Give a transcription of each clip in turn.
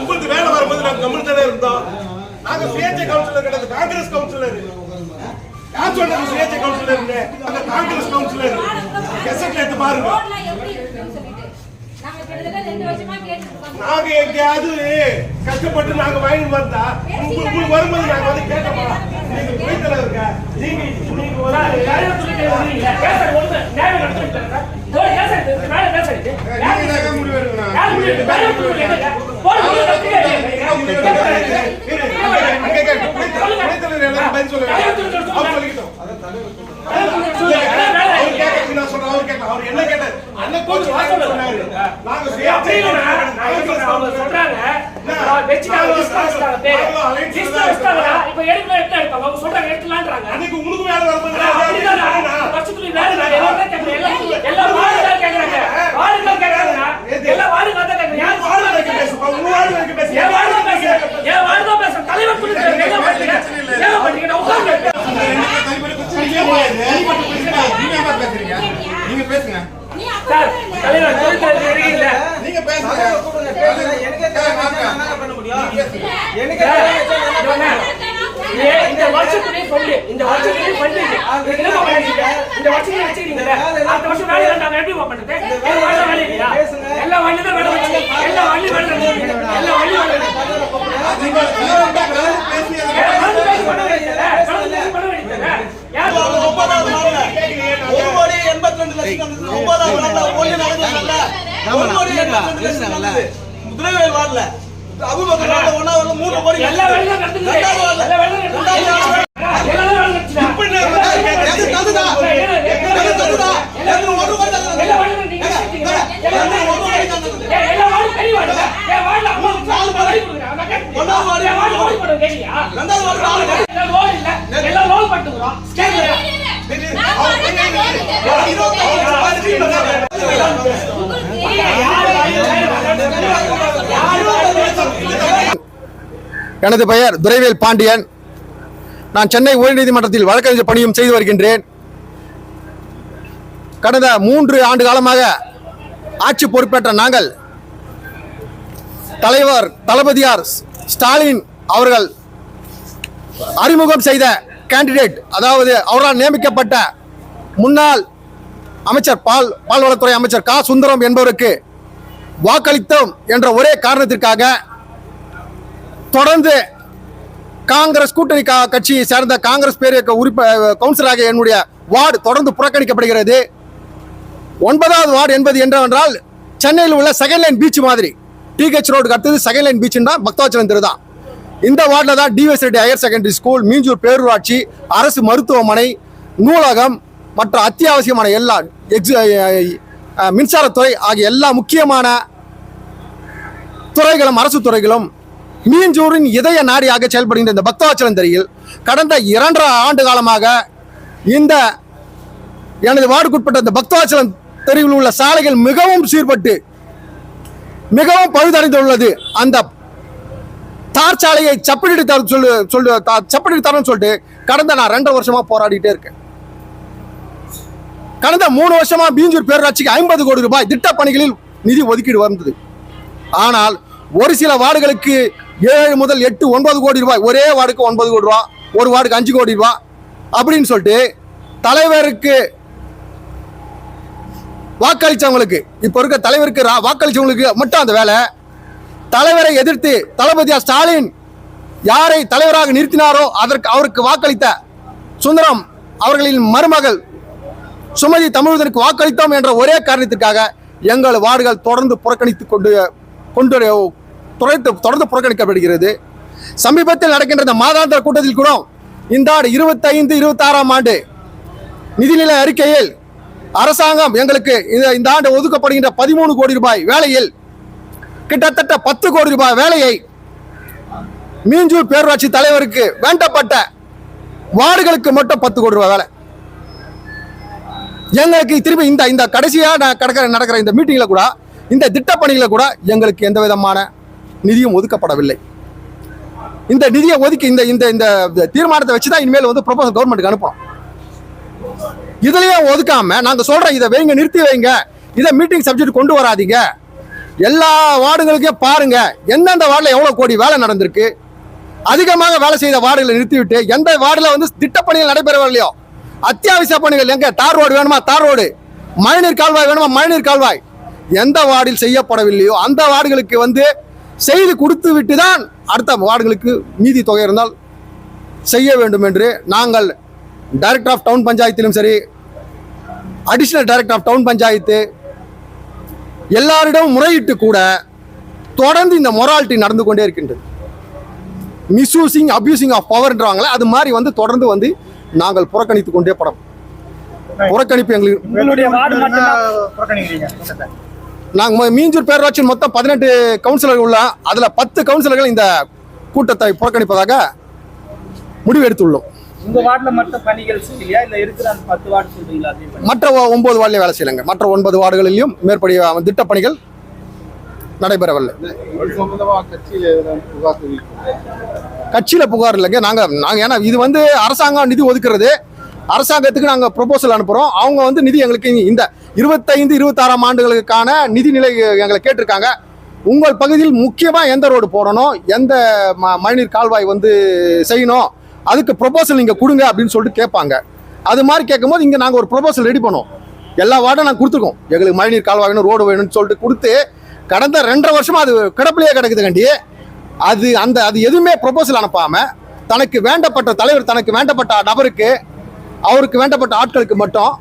உங்களுக்கு வேலை வரும்போது நாங்க கம்மல் தானே இருந்தோம். நாங்க சுயேட்சை கவுன்சிலர் கிடையாது காங்கிரஸ் கவுன்சிலர். யார் சொன்னது சுயேட்சை கவுன்சிலர் அந்த காங்கிரஸ் கவுன்சிலர். கெசட்ல எடுத்து பாருங்க. நாங்க எங்கேயாவது கஷ்டப்பட்டு நாங்க வாங்கி வந்தா உங்களுக்கு உங்களுக்கு வரும்போது நாங்க வந்து கேட்டோமா? நீங்க குவைத்துல இருக்க? நீங்க நீங்க வந்து யாரையோ சொல்லிட்டு வரீங்க. பேசுறது ஒண்ணு, நியாயம் நடத்திட்டு இருக்க. மேல பேசுறது. நீங்க தான் முடிவு எடுக்கணும். அவர் என்ன கேட்டார் அண்ணன் கோச் வாசல் சொன்னாரு நாங்க சொல்றாங்க நான் வச்சுட்டாங்க, லிஸ்ட்ல வச்சுட்டாங்க பேரு. லிஸ்ட்ல வச்சுட்டாங்கன்னா, இப்ப எடுக்கணும், எடுத்து எடுப்பாங்க. அவங்க சொல்றாங்க, எடுக்கலான்றாங்க. அன்னைக்கு உங்களுக்கு வேலை வரும்போது அப்படிதானா? வருஷத்துக்கு வேலை நான் எல்லாரும் கேட்கறேன். எல்லாம் எல்லா வார்டுகள் கேட்கறாங்க. வார்டுகள் கேட்கறாங்கன்னா, எல்லா வார்டுகள் தான் கேட்கறாங்க. யார் வாழ் வரைக்கும் பேசுப்பா உங்க வாழ் வரைக்கும் பேசு என் வார்டு தான் பேசுறேன். என் வார்டு தான் பேசுறேன். தலைவர் சொல்லிட்டாரு. என்ன பண்றீங்க? என்ன பண்றீங்க? நான் உட்கார்ந்து நீங்க பேசுங்க சார், தலைவர் நீங்க பேசுங்க இந்த வருஷத்துலயே சொல்லு. இந்த வருஷத்துலயே இந்த வருஷத்துலயே வச்சுக்கிறீங்கல்ல? அடுத்த வருஷம் வேலை இல்லை, நாங்க எப்படிப்பா பண்றது? எங்க வாழ்ல வேலை இல்லையா? எல்லா வண்டியும் தான் வேலை எல்லா வண்டியும் வேலை எல்லா வேலை இருக்கு. ஏன் கலந்து பேசி பண்ண வேண்டியதுதானே? கலந்து பேசி பண்ண வேண்டியதுதானே? யார் ஒன்பதாவது நாள்ல ஒரு கோடி எண்பத்தி ரெண்டு லட்சம் வந்தது. ஒன்பதாவது நாள்ல ஒண்ணு நடந்ததுல்ல? ஒரு கோடி எண்பத்தி ரெண்டு லட்சம் வந்தது. முதலவேல் வார்டுல. அபூபக்கர் வார்டுல ஒண்ணாவது வார்டுல மூணு கோடி எல்லா வேலையும் நடந்துருக்கு. ரெண்டாவது வார்டுல. எல்லா வேலையும் ரெண்டாவது நடந்துருக்கு. வார்டுல. எல்லா வேலையும் நடந்துச்சுடா. எது தந்துதா? எது தந்துதா? எது ஒரு கோடி தந்தது? எல்லா வேலையும் நீங்க செஞ்சீங்க. எல்லா எது வேலையும் ஒரு கோடி தந்தது? ஏய், எல்லா வார்டும் பெரிய வார்டுங்க. என் வார்டுல அம்மா நாலு பேர் வாங்கி கொடுக்குறாங்க. நான் கேட்கிறேன். கேட்டியா? ரெண்டாவது நாலு லோன் இல்ல. எல்லாம் லோன் எனது பெயர் துரைவேல் பாண்டியன். நான் சென்னை உயர்நீதிமன்றத்தில் வழக்கறிஞர் பணியும் செய்து வருகின்றேன். கடந்த மூன்று ஆண்டு காலமாக ஆட்சி பொறுப்பேற்ற நாங்கள் தலைவர் தளபதியார் ஸ்டாலின் அவர்கள் அறிமுகம் செய்த கேண்டிடேட் அதாவது அவரால் நியமிக்கப்பட்ட முன்னாள் அமைச்சர் பால் பால்வளத்துறை அமைச்சர் கா. சுந்தரம் என்பவருக்கு வாக்களித்தோம் என்ற ஒரே காரணத்திற்காக தொடர்ந்து காங்கிரஸ் கூட்டணி கா- கட்சியை சேர்ந்த காங்கிரஸ் பேரியக்க உறுப்ப கவுன்சிலராக என்னுடைய வார்டு தொடர்ந்து புறக்கணிக்கப்படுகிறது. ஒன்பதாவது வார்டு என்பது என்றவென்றால் சென்னையில் உள்ள செகண்ட் லைன் பீச் மாதிரி. டிஹெச் ரோடுக்கு அடுத்தது செகண்ட் லைன் பீச்சுன்னா பக்தாச்சலம் திரு தான். இந்த வார்டில் தான் TVS Reddy higher secondary school Minjur பேரூராட்சி அரசு மருத்துவமனை நூலகம் மற்ற அத்தியாவசியமான எல்லா எக்ஸு மின்சாரத்துறை ஆகிய எல்லா முக்கியமான துறைகளும் அரசு துறைகளும் மீஞ்சூரின் இதய நாடியாக செயல்படுகின்ற இந்த பக்தவாச்சலம் தெருவில் கடந்த இரண்டரை ஆண்டு காலமாக இந்த எனது வார்டுக்குட்பட்ட இந்த பக்தவாச்சலம் தெருவில் உள்ள சாலைகள் மிகவும் சீர்பட்டு மிகவும் பழுதடைந்துள்ளது. அந்த தார் சாலையை சப்படிட்டு தர சொல்லு சொல்லு தா- சப்படிட்டு சொல்லிட்டு கடந்த நான் ரெண்டரை வருஷமா போராடிட்டே இருக்கேன். கடந்த மூணு வருஷமா பீஞ்சூர் பேரூராட்சிக்கு ஐம்பது கோடி ரூபாய் திட்ட பணிகளில் நிதி ஒதுக்கீடு வந்தது. ஆனால் ஒரு சில வார்டுகளுக்கு ஏழு முதல் எட்டு ஒன்பது கோடி ரூபாய் ஒரே வார்டுக்கு ஒன்பது கோடி ரூபா ஒரு வார்டுக்கு அஞ்சு கோடி ரூபா அப்படின்னு சொல்லிட்டு தலைவருக்கு வாக்களித்தவங்களுக்கு இப்போ இருக்க தலைவருக்கு ரா- மட்டும் அந்த வேலை தலைவரை எதிர்த்து தளபதியா ஸ்டாலின் யாரை தலைவராக நிறுத்தினாரோ அதற்கு அவருக்கு வாக்களித்த சுந்தரம் அவர்களின் மருமகள் சுமதி தமிழகத்திற்கு வாக்களித்தோம் என்ற ஒரே காரணத்திற்காக எங்கள் வார்டுகள் தொடர்ந்து புறக்கணித்து கொண்டு கொண்டு தொடர்ந்து தொடர்ந்து புறக்கணிக்கப்படுகிறது. சமீபத்தில் நடக்கின்ற இந்த மாதாந்திர கூட்டத்தில் கூட இந்த ஆண்டு இருபத்தைந்து இருபத்தாறாம் ஆண்டு நிதிநிலை அறிக்கையில் அரசாங்கம் எங்களுக்கு இந்த இந்த ஆண்டு ஒதுக்கப்படுகின்ற பதிமூணு கோடி ரூபாய் வேலையில் கிட்டத்தட்ட பத்து கோடி ரூபாய் வேலையை மீஞ்சூர் பேரூராட்சி தலைவருக்கு வேண்டப்பட்ட வார்டுகளுக்கு மட்டும் பத்து கோடி ரூபாய் வேலை. எங்களுக்கு திரும்பி இந்த இந்த கடைசியாக நான் கடக்கிற நடக்கிற இந்த மீட்டிங்கில் கூட இந்த திட்டப்பணிகளை கூட எங்களுக்கு எந்த விதமான நிதியும் ஒதுக்கப்படவில்லை. இந்த நிதியை ஒதுக்கி இந்த இந்த இந்த தீர்மானத்தை வச்சு தான் இனிமேல் வந்து ப்ரொபோசல் கவர்மெண்ட்டுக்கு அனுப்புகிறோம் இதுலேயே ஒதுக்காமல் நாங்கள் சொல்கிறோம் இதை வைங்க நிறுத்தி வைங்க இதை மீட்டிங் சப்ஜெக்ட் கொண்டு வராதீங்க. எல்லா வார்டுகளுக்கும் பாருங்க எந்தெந்த வார்டில் எவ்வளோ கோடி வேலை நடந்திருக்கு? அதிகமாக வேலை செய்த வார்டுகளை நிறுத்திவிட்டு எந்த வார்டில் வந்து திட்டப்பணிகள் நடைபெறவில்லையோ அத்தியாவசிய பணிகள் எங்கே? தார் ரோடு வேணுமா? தார் ரோடு. மழைநீர் கால்வாய் வேணுமா? மழைநீர் கால்வாய். எந்த வார்டில் செய்யப்படவில்லையோ அந்த வார்டுகளுக்கு வந்து செய்து கொடுத்து விட்டு தான் அடுத்த வார்டுகளுக்கு மீதி தொகை இருந்தால் செய்ய வேண்டும் என்று நாங்கள் டைரக்டர் ஆஃப் டவுன் பஞ்சாயத்திலும் சரி additional director of town panchayat எல்லாரிடமும் முறையிட்டு கூட தொடர்ந்து இந்த மொராலிட்டி நடந்து கொண்டே இருக்கின்றது. மிஸ்யூசிங் அபியூசிங் ஆஃப் பவர்ன்றாங்களே அது மாதிரி வந்து தொடர்ந்து வந்து நாங்கள் புறக்கணித்து கொண்டே படம் புறக்கணிப்பு எங்களுக்கு. நாங்கள் மீஞ்சூர் பேரூராட்சியில் மொத்தம் பதினெட்டு கவுன்சிலர்கள் உள்ள அதில் பத்து கவுன்சிலர்கள் இந்த கூட்டத்தை புறக்கணிப்பதாக முடிவு எடுத்துள்ளோம். உங்க வார்டுல மட்டும் பணிகள் செய்யலையா? இல்ல இருக்கிற அந்த பத்து வார்டு சொல்றீங்களா? மற்ற ஒன்பது வார்டில் வேலை செய்யலைங்க. மற்ற ஒன்பது வார்டுகளிலும் மேற்படி அஹ், திட்டப்பணிகள் நடைபெறவில்லை. கட்சியில் புகார் இல்லைங்க. நாங்கள் நாங்கள் ஏன்னா இது வந்து அரசாங்கம் நிதி ஒதுக்குறது. அரசாங்கத்துக்கு நாங்கள் ப்ரொபோசல் அனுப்புகிறோம் அவங்க வந்து நிதி எங்களுக்கு இந்த இருபத்தைந்து இருபத்தாறாம் ஆண்டுகளுக்கான நிதி நிலை எங்களை கேட்டிருக்காங்க. உங்கள் பகுதியில் முக்கியமாக எந்த ரோடு போடணும்? எந்த ம மழைநீர் கால்வாய் வந்து செய்யணும்? அதுக்கு ப்ரொபோசல் நீங்கள் கொடுங்க அப்படின்னு சொல்லிட்டு கேட்பாங்க. அது மாதிரி கேட்கும்போது இங்கே நாங்கள் ஒரு ப்ரொபோசல் ரெடி பண்ணோம். எல்லா வார்டும் நாங்கள் கொடுத்துருக்கோம். எங்களுக்கு மழைநீர் கால்வாய் வேணும் ரோடு வேணும்னு சொல்லிட்டு கொடுத்து கடந்த ரெண்டரை வருஷமாக அது கிடப்பிலேயே கிடக்குது கண்டி. அது அந்த அது எதுவுமே ப்ரொபோசல் அனுப்பாமல் தனக்கு வேண்டப்பட்ட தலைவர் தனக்கு வேண்டப்பட்ட நபருக்கு அவருக்கு வேண்டப்பட்ட ஆட்களுக்கு மட்டும்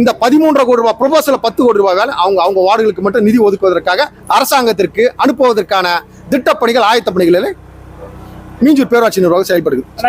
இந்த பதிமூன்றரை கோடி ரூபாய் ப்ரொபோசலில் பத்து கோடி ரூபாய் வேலை அவங்க அவங்க வார்டுகளுக்கு மட்டும் நிதி ஒதுக்குவதற்காக அரசாங்கத்திற்கு அனுப்புவதற்கான திட்டப்பணிகள் ஆயத்த பணிகளில் மீஞ்சூர் பேராட்சி நிர்வாகம் செயல்படுகிறது